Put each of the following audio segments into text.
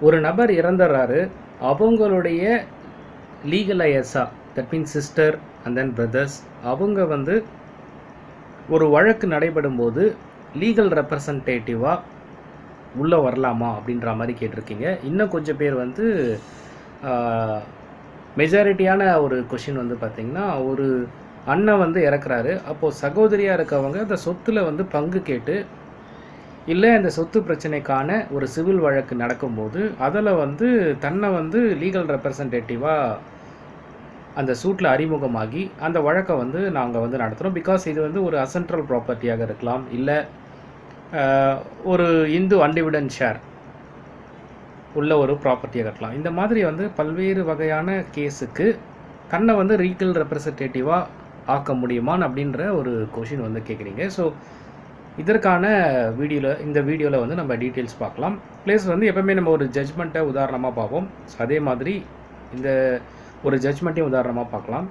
ஒரு நபர் இறந்துடுறாரு அவங்களுடைய legal heirs that means sister and then brothers அவங்க வந்து ஒரு வழக்கு நடைபெறும் போது லீகல் ரெப்ரசன்டேட்டிவாக உள்ளே வரலாமா அப்படின்ற மாதிரி கேட்டிருக்கீங்க. இன்னும் கொஞ்சம் பேர் வந்து மெஜாரிட்டியான ஒரு கொஷின் வந்து பார்த்திங்கன்னா ஒரு அண்ணன் வந்து இறக்குறாரு. அப்போது சகோதரியாக இருக்கவங்க அந்த சொத்தில் வந்து பங்கு கேட்டு இல்லை இந்த சொத்து பிரச்சனைக்கான ஒரு சிவில் வழக்கு நடக்கும்போது அதில் வந்து தன்னை வந்து லீகல் ரெப்ரசன்டேட்டிவாக அந்த சூட்டில் அறிமுகமாகி அந்த வழக்கை வந்து நாங்கள் வந்து நடத்துகிறோம். பிகாஸ் இது வந்து ஒரு அசென்ட்ரல் ப்ராப்பர்ட்டியாக இருக்கலாம் இல்லை ஒரு இந்து அன்டிவிடன் ஷேர் உள்ள ஒரு ப்ராப்பர்ட்டியாக இருக்கலாம். இந்த மாதிரி வந்து பல்வேறு வகையான கேஸுக்கு தன்னை வந்து ரீகல் ரெப்ரசன்டேட்டிவாக ஆக்க முடியுமான்னு அப்படின்ற ஒரு கொஷின் வந்து கேட்குறீங்க. ஸோ இதற்கான வீடியோவில் இந்த வீடியோவில் வந்து நம்ம டீட்டெயில்ஸ் பார்க்கலாம். ப்ளேஸ் வந்து எப்போவுமே நம்ம ஒரு ஜட்ஜ்மெண்ட்டை உதாரணமாக பார்ப்போம். அதே மாதிரி இந்த ஒரு ஜட்ஜ்மெண்ட்டையும் உதாரணமாக பார்க்கலாம்.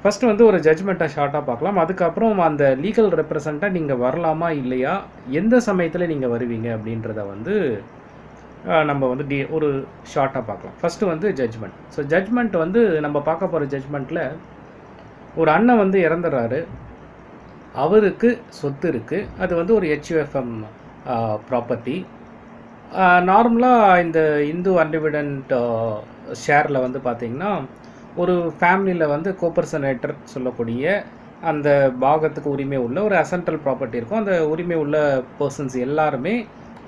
ஃபஸ்ட்டு வந்து ஒரு ஜட்ஜ்மெண்ட்டை ஷார்ட்டாக பார்க்கலாம். அதுக்கப்புறம் அந்த லீகல் ரெப்ரசண்ட்டாக நீங்கள் வரலாமா இல்லையா? எந்த சமயத்தில் நீங்கள் வருவீங்க அப்படின்றத வந்து நம்ம வந்து டி ஒரு ஷார்ட்டாக பார்க்கலாம். ஃபஸ்ட்டு வந்து ஜட்ஜ்மெண்ட் ஸோ ஜட்ஜ்மெண்ட் வந்து நம்ம பார்க்க போகிற ஜட்ஜ்மெண்ட்டில் ஒரு அண்ணன் வந்து இறந்துடுறாரு அவருக்கு சொத்து இருக்குது அது வந்து ஒரு ஹெச்யூஎஃப்எம் ப்ராப்பர்ட்டி நார்மலாக இந்த இந்து அன்டிவிடன்ட் ஷேரில் வந்து பார்த்திங்கன்னா ஒரு ஃபேமிலியில் வந்து கோப்பர்சனேட்டர் சொல்லக்கூடிய அந்த பாகத்துக்கு உரிமை உள்ள ஒரு அசென்ட்ரல் ப்ராப்பர்ட்டி இருக்கும். அந்த உரிமை உள்ள பர்சன்ஸ் எல்லாருமே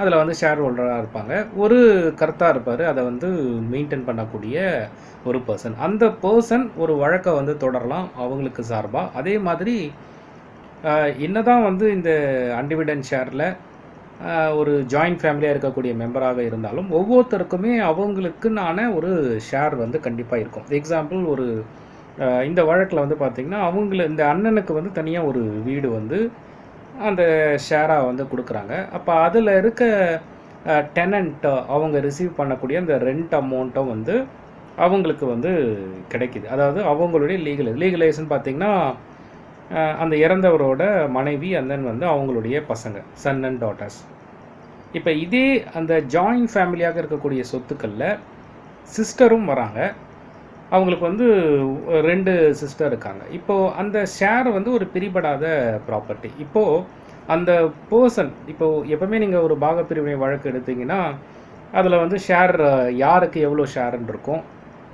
அதில் வந்து ஷேர் ஹோல்டராக இருப்பாங்க. ஒரு கருத்தாக இருப்பார். அதை வந்து மெயின்டைன் பண்ணக்கூடிய ஒரு பர்சன் அந்த பர்சன் ஒரு வழக்கை வந்து தொடரலாம் அவங்களுக்கு சார்பாக அதே மாதிரி என்னதான் வந்து இந்த அன்டிவிடன் ஷேரில் ஒரு ஜாயிண்ட் ஃபேமிலியாக இருக்கக்கூடிய மெம்பராக இருந்தாலும் ஒவ்வொருத்தருக்குமே அவங்களுக்குன்னான ஒரு ஷேர் வந்து கண்டிப்பாக இருக்கும். எக்ஸாம்பிள் ஒரு இந்த வழக்கில் வந்து பார்த்திங்கன்னா அவங்கள இந்த அண்ணனுக்கு வந்து தனியாக ஒரு வீடு வந்து அந்த ஷேராக வந்து கொடுக்குறாங்க. அப்போ அதில் இருக்க டெனண்ட் அவங்க ரிசீவ் பண்ணக்கூடிய அந்த ரெண்ட் அமௌண்ட்டும் வந்து அவங்களுக்கு வந்து கிடைக்குது. அதாவது அவங்களுடைய லீகல் லீகலைஸ்ன்னு பார்த்திங்கன்னா அந்த இறந்தவரோட மனைவி and வந்து அவங்களுடைய பசங்க சன் அண்ட் டாட்டர்ஸ் இப்போ இதே அந்த ஜாயிண்ட் ஃபேமிலியாக இருக்கக்கூடிய சொத்துக்களில் சிஸ்டரும் வராங்க. அவங்களுக்கு வந்து ரெண்டு சிஸ்டர் இருக்காங்க. இப்போது அந்த ஷேர் வந்து ஒரு பிரிபடாத ப்ராப்பர்ட்டி இப்போது அந்த பர்சன் இப்போது எப்பவுமே நீங்கள் ஒரு பாகப்பிரிவினை வழக்கு எடுத்தீங்கன்னா அதில் வந்து ஷேர் யாருக்கு எவ்வளோ ஷேர்ன்னு இருக்கும்?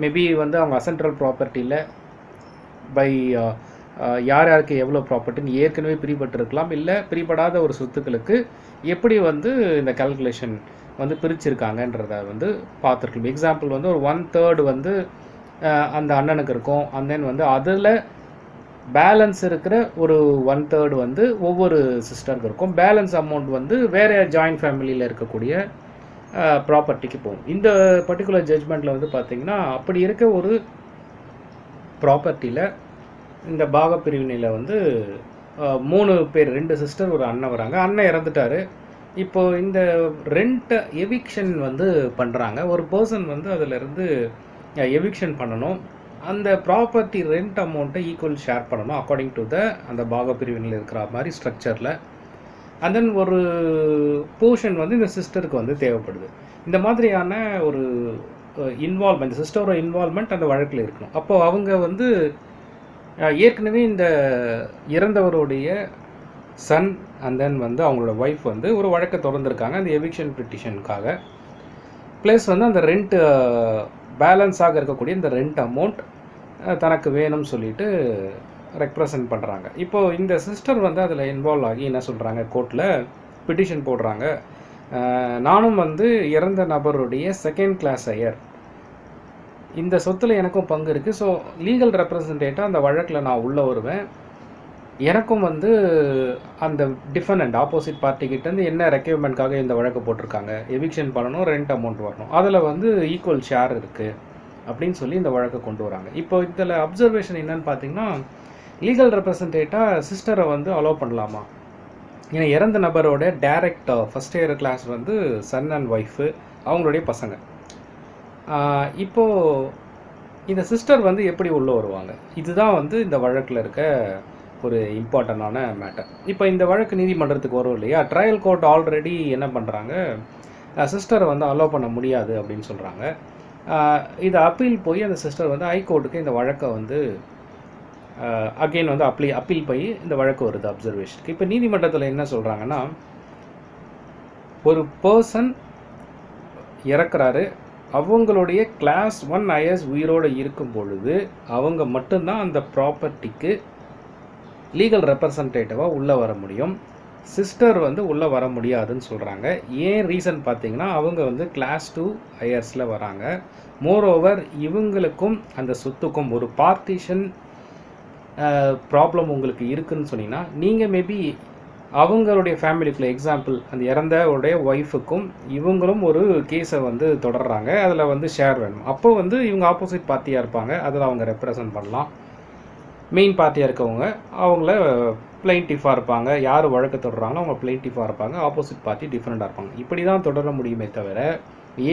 மேபி வந்து அவங்க அசென்ட்ரல் ப்ராப்பர்ட்டியில் பை யார் யாருக்கு எவ்வளோ ப்ராப்பர்ட்டின்னு ஏற்கனவே பிரிபட்டிருக்கலாம். இல்லை பிரிபடாத ஒரு சொத்துக்களுக்கு எப்படி வந்து இந்த கால்குலேஷன் வந்து பிரிச்சிருக்காங்கன்றத வந்து பார்த்துருக்கலாம். எக்ஸாம்பிள் வந்து ஒரு ஒன் தேர்டு வந்து அந்த அண்ணனுக்கு இருக்கும். அண்ட் தென் வந்து அதில் பேலன்ஸ் இருக்கிற ஒரு ஒன் தேர்டு வந்து ஒவ்வொரு சிஸ்டருக்கு இருக்கும். பேலன்ஸ் அமௌண்ட் வந்து வேறு ஜாயிண்ட் ஃபேமிலியில் இருக்கக்கூடிய ப்ராப்பர்ட்டிக்கு போகும். இந்த பர்டிகுலர் ஜட்ஜ்மெண்ட்டில் வந்து பார்த்திங்கன்னா அப்படி இருக்க ஒரு ப்ராப்பர்ட்டியில் இந்த பாகப்பிரிவினையில் வந்து மூணு பேர் ரெண்டு சிஸ்டர் ஒரு அண்ணன் வராங்க. அண்ணன் இறந்துட்டாரு. இப்போது இந்த ரெண்ட்டை எவிக்ஷன் வந்து பண்ணுறாங்க ஒரு பர்சன் வந்து அதிலிருந்து எவிக்ஷன் பண்ணணும். அந்த ப்ராப்பர்ட்டி ரெண்ட் அமௌண்ட்டை ஈக்குவல் ஷேர் பண்ணணும் அக்கார்டிங் டு த அந்த பாகப்பிரிவினில் இருக்கிற மாதிரி ஸ்ட்ரக்சரில் அண்ட் தென் ஒரு போர்ஷன் வந்து இந்த சிஸ்டருக்கு வந்து தேவைப்படுது. இந்த மாதிரியான ஒரு இன்வால்மெண்ட் சிஸ்டரோட இன்வால்மெண்ட் அந்த வழக்கில் இருக்கணும். அப்போது அவங்க வந்து ஏற்கனவே இந்த இறந்தவருடைய சன் அண்ட் தென் வந்து அவங்களோட ஒய்ஃப் வந்து ஒரு வழக்கை திறந்துருக்காங்க அந்த எவிக்ஷன் பிட்டிஷனுக்காக ப்ளஸ் வந்து அந்த ரெண்ட் பேலன்ஸாக இருக்கக்கூடிய இந்த ரெண்ட் அமௌண்ட் தனக்கு வேணும்னு சொல்லிட்டு ரெப்ரசன்ட் பண்ணுறாங்க இப்போது இந்த சிஸ்டர் வந்து அதில் இன்வால்வ் ஆகி என்ன சொல்கிறாங்க கோர்ட்டில் பிட்டிஷன் போடுறாங்க. நானும் வந்து இறந்த நபருடைய செகண்ட் கிளாஸ் ஐயர். இந்த சொத்தில் எனக்கும் பங்கு இருக்குது ஸோ லீகல் ரெப்ரசன்டேட்டாக அந்த வழக்கில் நான் உள்ளே வருவேன். எனக்கும் வந்து அந்த டிஃபனண்ட் ஆப்போசிட் பார்ட்டிக்கிட்டேருந்து என்ன ரெக்யூர்மெண்ட்காக இந்த வழக்கு போட்டிருக்காங்க? எவிக்ஷன் பண்ணணும் ரெண்ட் அமௌண்ட் வரணும். அதில் வந்து ஈக்குவல் ஷேர் இருக்குது அப்படின்னு சொல்லி இந்த வழக்கை கொண்டு வராங்க. இப்போ இதில் அப்சர்வேஷன் என்னன்னு பார்த்தீங்கன்னா லீகல் ரெப்ரசன்டேட்டாக சிஸ்டரை வந்து அலோவ் பண்ணலாமா? ஏன்னா இறந்த நபரோட டைரக்ட் ஃபஸ்ட் இயர் கிளாஸ் வந்து சன் அண்ட் ஒய்ஃபு அவங்களுடைய பசங்க. இப்போது இப்போ இந்த சிஸ்டர் வந்து எப்படி உள்ளே வருவாங்க? இதுதான் வந்து இந்த வழக்கில் இருக்க ஒரு இம்பார்ட்டண்டான மேட்டர். இப்போ இந்த வழக்கு நீதிமன்றத்துக்கு வரும் இல்லையா? ட்ரையல் கோர்ட் ஆல்ரெடி என்ன பண்ணுறாங்க சிஸ்டரை வந்து அலோவ் பண்ண முடியாது அப்படின்னு சொல்கிறாங்க இது அப்பீல் போய் அந்த சிஸ்டர் வந்து ஹைகோர்ட்டுக்கு இந்த வழக்கை வந்து அகெயின் வந்து அப்ளி அப்பீல் போய் இந்த வழக்கு வருது அப்சர்வேஷனுக்கு. இப்போ நீதிமன்றத்தில் என்ன சொல்கிறாங்கன்னா ஒரு பர்சன் இறக்குறாரு அவங்களுடைய கிளாஸ் ஒன் ஐஎஸ் உயிரோடு இருக்கும் பொழுது அவங்க மட்டும்தான் அந்த ப்ராப்பர்ட்டிக்கு லீகல் ரெப்ரசன்டேட்டிவாக உள்ளே வர முடியும். சிஸ்டர் வந்து உள்ளே வர முடியாதுன்னு சொல்கிறாங்க ஏன் ரீசன் பார்த்தீங்கன்னா அவங்க வந்து கிளாஸ் டூ ஐயர்ஸில் வராங்க. மோரோவர் இவங்களுக்கும் அந்த சொத்துக்கும் ஒரு பார்ட்டிஷன் ப்ராப்ளம் உங்களுக்கு இருக்குதுன்னு சொன்னீங்கன்னா நீங்கள் மேபி அவங்களுடைய ஃபேமிலிக்குள்ள எக்ஸாம்பிள் அந்த இறந்தவருடைய ஒய்ஃபுக்கும் இவங்களும் ஒரு கேஸை வந்து தொடர்றாங்க. அதில் வந்து ஷேர் வேணும். அப்போ வந்து இவங்க ஆப்போசிட் பார்ட்டியாக இருப்பாங்க. அதில் அவங்க ரெப்ரசன்ட் பண்ணலாம். மெயின் பார்ட்டியாக இருக்கவங்க அவங்கள பிளைன்டிஃபாக இருப்பாங்க. யார் வழக்கு தொடர்றாங்களோ அவங்க பிளைன்டிஃபாக இருப்பாங்க. ஆப்போசிட் பார்ட்டி டிஃப்ரெண்ட்டாக இருப்பாங்க. இப்படி தான் தொடர முடியுமே தவிர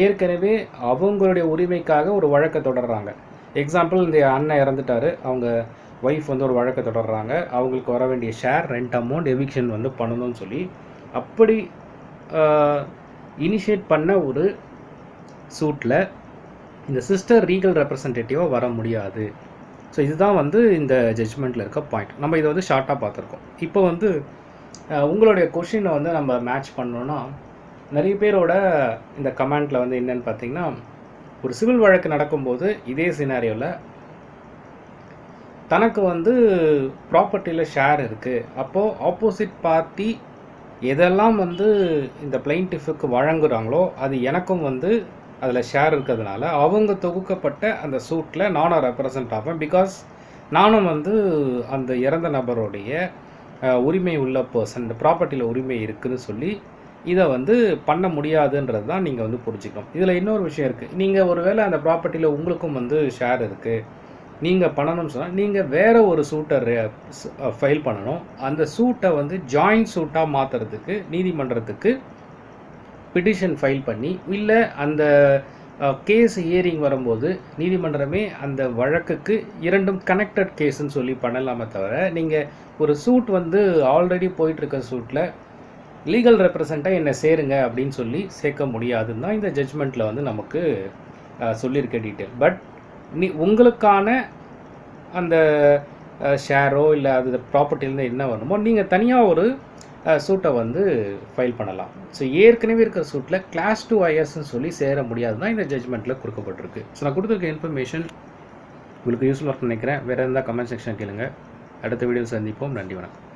ஏற்கனவே அவங்களுடைய உரிமைக்காக ஒரு வழக்கை தொடர்றாங்க. எக்ஸாம்பிள் இந்த அண்ணன் இறந்துட்டாரு. அவங்க ஒய்ஃப் வந்து ஒரு வழக்கை தொடர்றாங்க. அவங்களுக்கு வர வேண்டிய ஷேர் ரெண்ட் அமௌண்ட் எவிக்ஷன் வந்து பண்ணணும்னு சொல்லி அப்படி இனிஷியேட் பண்ண ஒரு சூட்டில் இந்த சிஸ்டர் ரீகல் ரெப்ரசன்டேட்டிவாக வர முடியாது. ஸோ இதுதான் வந்து இந்த ஜட்ஜ்மெண்ட்டில் இருக்க பாயிண்ட் நம்ம இதை வந்து ஷார்ட்டாக பார்த்துருக்கோம். இப்போ வந்து உங்களுடைய கொஷினை வந்து நம்ம மேட்ச் பண்ணோன்னா நிறைய பேரோட இந்த கமெண்ட்டில் வந்து என்னென்னு பார்த்தீங்கன்னா ஒரு சிவில் வழக்கு நடக்கும்போது இதே சினாரியோவில் தனக்கு வந்து ப்ராப்பர்ட்டியில் ஷேர் இருக்குது அப்போது ஆப்போசிட் பார்ட்டி எதெல்லாம் வந்து இந்த பிளைன்டிஃபுக்கு வழங்குகிறாங்களோ அது எனக்கும் வந்து அதில் ஷேர் இருக்கிறதுனால அவங்க தொகுக்கப்பட்ட அந்த சூட்டில் நானும் ரெப்ரசன்ட் ஆவேன். பிகாஸ் நானும் வந்து அந்த இறந்த நபருடைய உரிமை உள்ள பர்சன் இந்த ப்ராப்பர்ட்டியில் உரிமை இருக்குதுன்னு சொல்லி இதை வந்து பண்ண முடியாதுன்றது தான் நீங்கள் வந்து புரிஞ்சுக்கணும். இதில் இன்னொரு விஷயம் இருக்குது நீங்கள் ஒருவேளை அந்த ப்ராப்பர்ட்டியில் உங்களுக்கும் வந்து ஷேர் இருக்குது நீங்கள் பண்ணணும்னு சொன்னால் நீங்கள் வேறு ஒரு சூட்டை ஃபைல் பண்ணணும். அந்த சூட்டை வந்து ஜாயிண்ட் சூட்டாக மாற்றுறதுக்கு நீதிமன்றத்துக்கு பிட்டிஷன் ஃபைல் பண்ணி இல்லை அந்த கேஸ் ஹியரிங் வரும்போது நீதிமன்றமே அந்த வழக்குக்கு இரண்டும் கனெக்டட் கேஸ்ன்னு சொல்லி பண்ணலாமே தவிர நீங்கள் ஒரு சூட் வந்து ஆல்ரெடி போயிட்டுருக்க சூட்டில் லீகல் ரெப்ரசண்ட்டாக என்னை சேருங்க அப்படின்னு சொல்லி சேர்க்க முடியாதுன்னு தான் இந்த ஜட்ஜ்மெண்ட்டில் வந்து நமக்கு சொல்லியிருக்க டீட்டெயில் பட் நீ உங்களுக்கான அந்த ஷேரோ இல்லை அது ப்ராப்பர்ட்டிலேருந்து என்ன வரணுமோ நீங்கள் தனியாக ஒரு சூட்டை வந்து ஃபைல் பண்ணலாம். ஸோ ஏற்கனவே இருக்கிற சூட்டில் கிளாஸ் டூ ஐஎஸ்ன்னு சொல்லி சேர முடியாது தான் இந்த ஜட்மெண்ட்டில் கொடுக்கப்பட்டிருக்கு. ஸோ நான் கொடுத்துருக்க இன்ஃபர்மேஷன் உங்களுக்கு யூஸ்ஃபுல்லாக நினைக்கிறேன். வேறு இருந்தால் கமெண்ட் செக்ஷன் கேளுங்க. அடுத்த வீடியோ சந்திப்போம். நன்றி வணக்கம்.